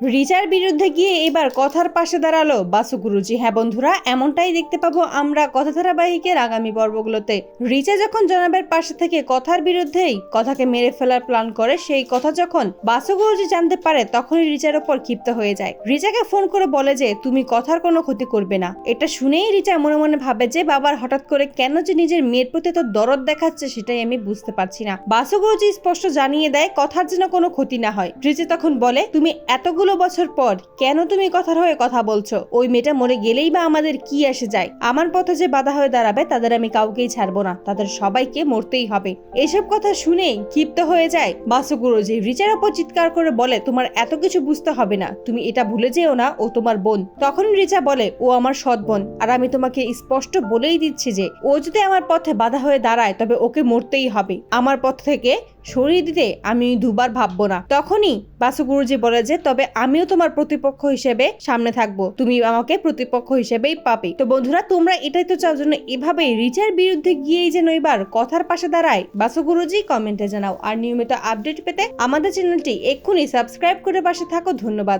রিচার বিরুদ্ধে গিয়ে এবার কথার পাশে দাঁড়াল বাসু গুরুজি। হ্যাঁ বন্ধুরা, এমনটাই দেখতে পাবো আমরা কথা ধারাবাহিকের আগামী পর্বগুলোতে। রিচা যখন জনাবের পাশে থেকে কথার বিরুদ্ধেই কথাকে মেরে ফেলার প্ল্যান করে, সেই কথা যখন বাসু গুরুজি জানতে পারে, তখনই রিচার ওপর ক্ষিপ্ত হয়ে যায়। রিচাকে ফোন করে বলে যে, তুমি কথার কোনো ক্ষতি করবে না। এটা শুনেই রিচা মনে মনে ভাবে যে, বাবার হঠাৎ করে কেন যে নিজের মেয়ের প্রতি তো দরদ দেখাচ্ছে, সেটাই আমি বুঝতে পারছি না। বাসু গুরুজি স্পষ্ট জানিয়ে দেয়, কথার যেন কোনো ক্ষতি না হয়। রিচা তখন বলে, তুমি এতগুলো বছর পর কেন তুমি কথার হয়ে কথা বলছো? ওই মেয়েটা মরে গেলেই বা আমাদের কি আসে যায়? আমার পথে যে বাধা হয়ে দাঁড়াবে, তাদের আমি কাউকেই ছাড়বো না। তাদের সবাইকে মরতেই হবে। এসব কথা শুনে ক্ষিপ্ত হয়ে যায় বাসু গুরুজি রিচার ওপর চিৎকার করে বলে, তোমার এত কিছু বুঝতে হবে না। তুমি এটা ভুলে যেও না, ও তোমার বোন। তখন রিচা বলে, ও আমার সৎ বোন। আর আমি তোমাকে স্পষ্ট বলেই দিচ্ছি যে, ও যদি আমার পথে বাধা হয়ে দাঁড়ায়, তবে ওকে মরতেই হবে। আমার পথ থেকে সরিয়ে দিতে আমি দুবার ভাববো না। তখনই বাসু গুরুজি বলে যে, তবে আমিও তোমার প্রতিপক্ষ হিসেবে সামনে থাকব। তুমি আমাকে প্রতিপক্ষ হিসেবেই পাবে। তো বন্ধুরা, তোমরা এটাই তো চাও যেন এভাবে রিচার বিরুদ্ধে গিয়েই যেন এবার কথার পাশে দাঁড়ায়। বাসু গুরুজি, কমেন্টে জানাও। আর নিয়মিত আপডেট পেতে আমাদের চ্যানেলটি এক্ষুনি সাবস্ক্রাইব করে পাশে থাকো। ধন্যবাদ।